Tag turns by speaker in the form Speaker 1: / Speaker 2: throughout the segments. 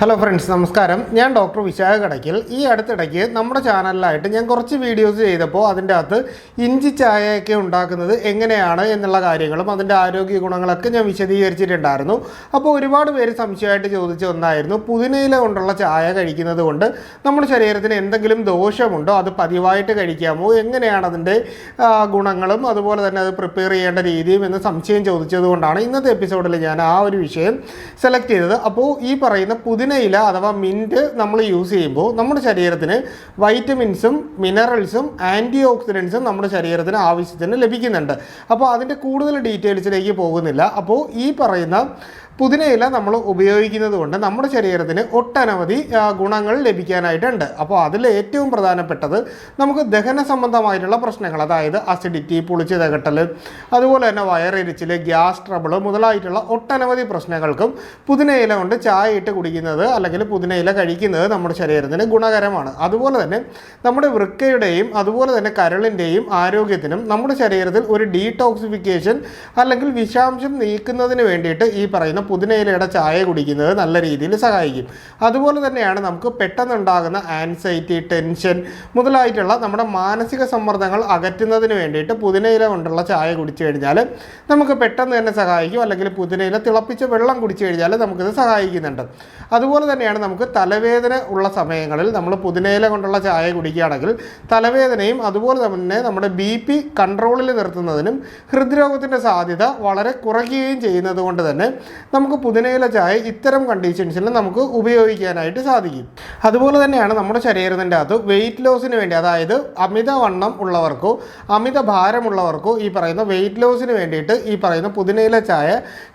Speaker 1: Hello friends നമസ്കാരം. ഞാൻ doctor Vishakha Kadakkal ഈ അടുത്തിടയ്ക്ക് നമ്മുടെ ചാനലിലായിട്ട് ഞാൻ കുറച്ച് വീഡിയോസ് ചെയ്തപ്പോൾ അതിന്റെ അകത്ത് ഇഞ്ചി ചായയൊക്കെ ഉണ്ടാക്കുന്നത് എങ്ങനെയാണ് എന്നുള്ള കാര്യങ്ങളും അതിന്റെ ആരോഗ്യ ഗുണങ്ങളൊക്കെ ഞാൻ വിശദീകരിച്ചിട്ടുണ്ടായിരുന്നു. അപ്പോൾ ഒരുപാട് പേര് സംശയമായിട്ട് ചോദിച്ച ഒന്നായിരുന്നു പുതിനയില കൊണ്ടുള്ള ചായ കഴിക്കുന്നത് കൊണ്ട് നമ്മുടെ ശരീരത്തിന് എന്തെങ്കിലും ദോഷമുണ്ടോ? അത് പതിവായിട്ട് കഴിക്കാമോ? എങ്ങനെയാണ് അതിന്റെ ഗുണങ്ങളും അതുപോലെ തന്നെ അത് പ്രിപ്പയർ ചെയ്യേണ്ട രീതിയും എന്ന് സംശയം ചോദിച്ചതുകൊണ്ടാണ് ഇന്നത്തെ എപ്പിസോഡിൽ ഞാൻ ആ ഒരു വിഷയം സെലക്ട് ചെയ്തത്. അപ്പോൾ ഈ പറയുന്ന പുതിനയില അഥവാ മിന്റ് നമ്മൾ യൂസ് ചെയ്യുമ്പോൾ നമ്മുടെ ശരീരത്തിന് വൈറ്റമിൻസും മിനറൽസും ആന്റി ഓക്സിഡൻസും നമ്മുടെ ശരീരത്തിന് ആവശ്യത്തിന് ലഭിക്കുന്നുണ്ട്. അപ്പോൾ അതിന്റെ കൂടുതൽ ഡീറ്റെയിൽസിലേക്ക് പോകുന്നില്ല. അപ്പോൾ ഈ പറയുന്ന പുതിനയില നമ്മൾ ഉപയോഗിക്കുന്നത് കൊണ്ട് നമ്മുടെ ശരീരത്തിന് ഒട്ടനവധി ഗുണങ്ങൾ ലഭിക്കാനായിട്ടുണ്ട്. അപ്പോൾ അതിൽ ഏറ്റവും പ്രധാനപ്പെട്ടത് നമുക്ക് ദഹന സംബന്ധമായിട്ടുള്ള പ്രശ്നങ്ങൾ അതായത് അസിഡിറ്റി പുളിച്ച് തകട്ടൽ അതുപോലെ തന്നെ വയറിരിച്ചിൽ ഗ്യാസ് ട്രബിൾ മുതലായിട്ടുള്ള ഒട്ടനവധി പ്രശ്നങ്ങൾക്കും പുതിനയില കൊണ്ട് ചായ ഇട്ട് കുടിക്കുന്നത് അല്ലെങ്കിൽ പുതിനയില കഴിക്കുന്നത് നമ്മുടെ ശരീരത്തിന് ഗുണകരമാണ്. അതുപോലെ തന്നെ നമ്മുടെ വൃക്കയുടെയും അതുപോലെ തന്നെ കരളിന്റെയും ആരോഗ്യത്തിനും നമ്മുടെ ശരീരത്തിൽ ഒരു ഡീടോക്സിഫിക്കേഷൻ അല്ലെങ്കിൽ വിഷാംശം നീക്കുന്നതിന് വേണ്ടിയിട്ട് ഈ പറയുന്ന പുതിനയിലയുടെ ചായ കുടിക്കുന്നത് നല്ല രീതിയിൽ സഹായിക്കും. അതുപോലെ തന്നെയാണ് നമുക്ക് പെട്ടെന്നുണ്ടാകുന്ന ആൻസൈറ്റി ടെൻഷൻ മുതലായിട്ടുള്ള നമ്മുടെ മാനസിക സമ്മർദ്ദങ്ങൾ അകറ്റുന്നതിന് വേണ്ടിയിട്ട് പുതിനയില കൊണ്ടുള്ള ചായ കുടിച്ചു കഴിഞ്ഞാൽ നമുക്ക് പെട്ടെന്ന് തന്നെ സഹായിക്കും. അല്ലെങ്കിൽ പുതിനയില തിളപ്പിച്ച വെള്ളം കുടിച്ചു കഴിഞ്ഞാൽ നമുക്കിത് സഹായിക്കുന്നുണ്ട്. അതുപോലെ തന്നെയാണ് നമുക്ക് തലവേദന ഉള്ള സമയങ്ങളിൽ നമ്മൾ പുതിനയില കൊണ്ടുള്ള ചായ കുടിക്കുകയാണെങ്കിൽ തലവേദനയും അതുപോലെ തന്നെ നമ്മുടെ ബി പി കൺട്രോളിൽ നിർത്തുന്നതിനും ഹൃദ്രോഗത്തിന്റെ സാധ്യത വളരെ കുറയ്ക്കുകയും ചെയ്യുന്നത് കൊണ്ട് തന്നെ നമുക്ക് പുതിനയില ചായ ഇത്തരം കണ്ടീഷൻസിൽ നമുക്ക് ഉപയോഗിക്കാനായിട്ട് സാധിക്കും. അതുപോലെ തന്നെയാണ് നമ്മുടെ ശരീരത്തിന്റെ അകത്ത് വെയിറ്റ് ലോസിന് വേണ്ടി അതായത് അമിതവണ്ണം ഉള്ളവർക്കോ അമിത ഭാരമുള്ളവർക്കോ ഈ പറയുന്ന വെയിറ്റ് ലോസിന് വേണ്ടിയിട്ട് ഈ പറയുന്ന പുതിനയില ചായ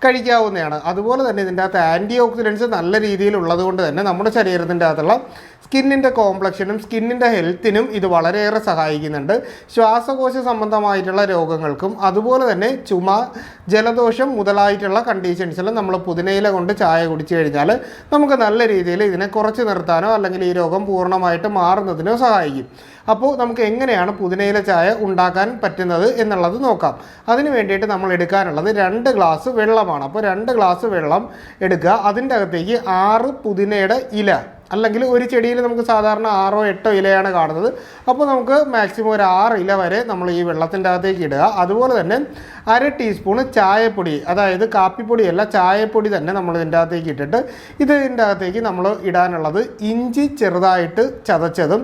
Speaker 1: കഴിക്കാവുന്നതാണ്. അതുപോലെ തന്നെ ഇതിന്റെ അകത്ത് ആന്റി ഓക്സിഡൻസ് നല്ല രീതിയിൽ ഉള്ളതുകൊണ്ട് തന്നെ നമ്മുടെ ശരീരത്തിന്റെ അകത്തുള്ള സ്കിന്നിന്റെ കോംപ്ലക്ഷനും സ്കിന്നിന്റെ ഹെൽത്തിനും ഇത് വളരെയേറെ സഹായിക്കുന്നുണ്ട്. ശ്വാസകോശ സംബന്ധമായിട്ടുള്ള രോഗങ്ങൾക്കും അതുപോലെ തന്നെ ചുമ ജലദോഷം മുതലായിട്ടുള്ള കണ്ടീഷൻസിലും നമ്മൾ പുതിനയില കൊണ്ട് ചായ കുടിച്ചു കഴിഞ്ഞാൽ നമുക്ക് നല്ല രീതിയിൽ ഇതിനെ കുറച്ച് നിർത്താനോ അല്ലെങ്കിൽ ഈ രോഗം പൂർണമായിട്ട് മാറുന്നതിനോ സഹായിക്കും. അപ്പോൾ നമുക്ക് എങ്ങനെയാണ് പുതിനയില ചായ ഉണ്ടാക്കാൻ പറ്റുന്നത് എന്നുള്ളത് നോക്കാം. അതിന് വേണ്ടിയിട്ട് നമ്മൾ എടുക്കാനുള്ളത് രണ്ട് ഗ്ലാസ് വെള്ളമാണ്. അപ്പോൾ രണ്ട് ഗ്ലാസ് വെള്ളം എടുക്കുക. അതിന്റെ അകത്തേക്ക് ആറ് പുതിനയുടെ ഇല അല്ലെങ്കിൽ ഒരു ചെടിയിൽ നമുക്ക് സാധാരണ ആറോ എട്ടോ ഇലയാണ് കാണുന്നത്. അപ്പോൾ നമുക്ക് മാക്സിമം ഒരു ആറ് ഇല വരെ നമ്മൾ ഈ വെള്ളത്തിന്റെ അകത്തേക്ക് ഇടുക. അതുപോലെ തന്നെ അര ടീസ്പൂൺ ചായപ്പൊടി അതായത് കാപ്പിപ്പൊടിയല്ല ചായപ്പൊടി തന്നെ നമ്മൾ ഇതിന്റെ അകത്തേക്ക് ഇട്ടിട്ട് ഇത് ഇതിന്റെ അകത്തേക്ക് നമ്മൾ ഇടാനുള്ളത് ഇഞ്ചി ചെറുതായിട്ട് ചതച്ചതും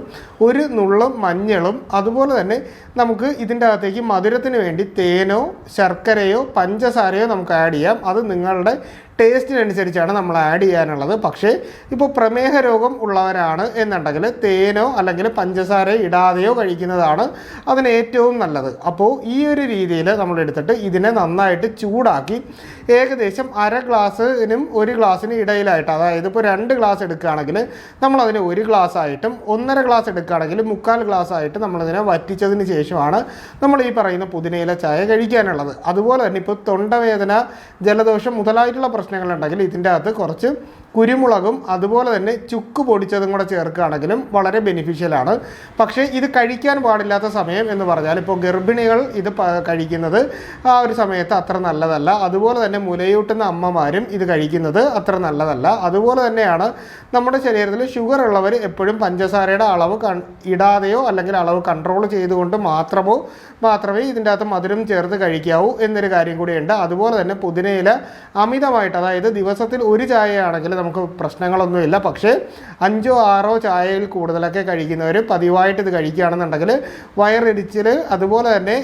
Speaker 1: ഒരു നുള്ളും മഞ്ഞളും. അതുപോലെ തന്നെ നമുക്ക് ഇതിന്റെ അകത്തേക്ക് മധുരത്തിന് വേണ്ടി തേനോ ശർക്കരയോ പഞ്ചസാരയോ നമുക്ക് ആഡ് ചെയ്യാം. അത് നിങ്ങളുടെ ടേസ്റ്റിനനുസരിച്ചാണ് നമ്മൾ ആഡ് ചെയ്യാനുള്ളത്. പക്ഷേ ഇപ്പോൾ പ്രമേഹ രോഗം ഉള്ളവരാണ് എന്നുണ്ടെങ്കിൽ തേനോ അല്ലെങ്കിൽ പഞ്ചസാര ഇടാതെയോ കഴിക്കുന്നതാണ് അതിന് ഏറ്റവും നല്ലത്. അപ്പോൾ ഈ ഒരു രീതിയിൽ നമ്മൾ എടുത്തിട്ട് ഇതിനെ നന്നായിട്ട് ചൂടാക്കി ഏകദേശം അര ഗ്ലാസ്സിനും ഒരു ഗ്ലാസ്സിന് ഇടയിലായിട്ട് അതായത് ഇപ്പോൾ രണ്ട് ഗ്ലാസ് എടുക്കുകയാണെങ്കിൽ നമ്മളതിന് ഒരു ഗ്ലാസ് ആയിട്ടും ഒന്നര ഗ്ലാസ് എടുക്കുകയാണെങ്കിൽ മുക്കാൽ ഗ്ലാസ് ആയിട്ട് നമ്മളതിനെ വറ്റിച്ചതിന് ശേഷമാണ് നമ്മൾ ഈ പറയുന്ന പുതിനയില ചായ കഴിക്കാനുള്ളത്. അതുപോലെ തന്നെ ഇപ്പോൾ തൊണ്ടവേദന ജലദോഷം മുതലായിട്ടുള്ള പ്രശ്നങ്ങളുണ്ടെങ്കിൽ ഇതിന്റെ അകത്ത് കുറച്ച് കുരുമുളകും അതുപോലെ തന്നെ ചുക്ക് പൊടിച്ചതും കൂടെ ചേർക്കുകയാണെങ്കിലും വളരെ ബെനിഫിഷ്യലാണ് പക്ഷേ ഇത് കഴിക്കാൻ പാടില്ലാത്ത സമയം എന്ന് പറഞ്ഞാൽ ഇപ്പോൾ ഗർഭിണികൾ ഇത് കഴിക്കുന്നത് ആ ഒരു സമയത്ത് അത്ര നല്ലതല്ല. അതുപോലെ തന്നെ മുലയൂട്ടുന്ന അമ്മമാരും ഇത് കഴിക്കുന്നത് അത്ര നല്ലതല്ല. അതുപോലെ തന്നെയാണ് നമ്മുടെ ശരീരത്തിൽ ഷുഗർ ഉള്ളവർ എപ്പോഴും പഞ്ചസാരയുടെ അളവ് കൺ ഇടാതെയോ അല്ലെങ്കിൽ അളവ് കൺട്രോൾ ചെയ്തുകൊണ്ട് മാത്രമോ മാത്രമേ ഇതിന്റെ അകത്ത് മധുരം ചേർത്ത് കഴിക്കാവൂ എന്നൊരു കാര്യം കൂടിയുണ്ട്. അതുപോലെ തന്നെ പുതിനയില അമിതമായിട്ട് അതായത് ദിവസത്തിൽ ഒരു ചായയാണെങ്കിൽ നമുക്ക് പ്രശ്നങ്ങളൊന്നുമില്ല. പക്ഷേ അഞ്ചോ ആറോ ചായയിൽ കൂടുതലൊക്കെ കഴിക്കുന്നവർ പതിവായിട്ട് ഇത് കഴിക്കുകയാണെന്നുണ്ടെങ്കിൽ വയറിടിച്ചിൽ അതുപോലെ തന്നെ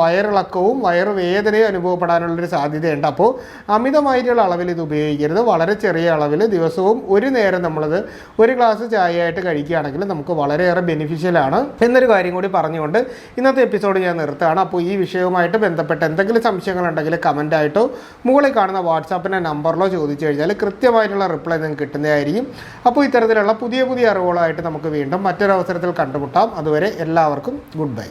Speaker 1: വയറിളക്കവും വയറുവേദനയും അനുഭവപ്പെടാനുള്ളൊരു സാധ്യതയുണ്ട്. അപ്പോൾ അമിതമായിട്ടുള്ള അളവിൽ ഇത് ഉപയോഗിക്കരുത്. വളരെ ചെറിയ അളവിൽ ദിവസവും ഒരു നേരം നമ്മളിത് ഒരു ഗ്ലാസ് ചായയായിട്ട് കഴിക്കുകയാണെങ്കിൽ നമുക്ക് വളരെയേറെ ബെനിഫിഷ്യലാണ് എന്നൊരു കാര്യം കൂടി പറഞ്ഞുകൊണ്ട് ഇന്നത്തെ എപ്പിസോഡ് ഞാൻ നിർത്തുകയാണ്. അപ്പോൾ ഈ വിഷയവുമായിട്ട് ബന്ധപ്പെട്ട് എന്തെങ്കിലും സംശയങ്ങളുണ്ടെങ്കിൽ കമന്റായിട്ടോ മുകളിൽ കാണുന്ന വാട്സാപ്പിന്റെ നമ്പറിലോ ചോദിച്ചു കഴിഞ്ഞാൽ കൃത്യമായിട്ടുള്ള റിപ്ലൈ നിങ്ങൾക്ക് കിട്ടുന്നതായിരിക്കും. അപ്പോൾ ഇത്തരത്തിലുള്ള പുതിയ പുതിയ അറിവുകളായിട്ട് നമുക്ക് വീണ്ടും മറ്റൊരവസരത്തിൽ കണ്ടുമുട്ടാം. അതുവരെ എല്ലാവർക്കും ഗുഡ് ബൈ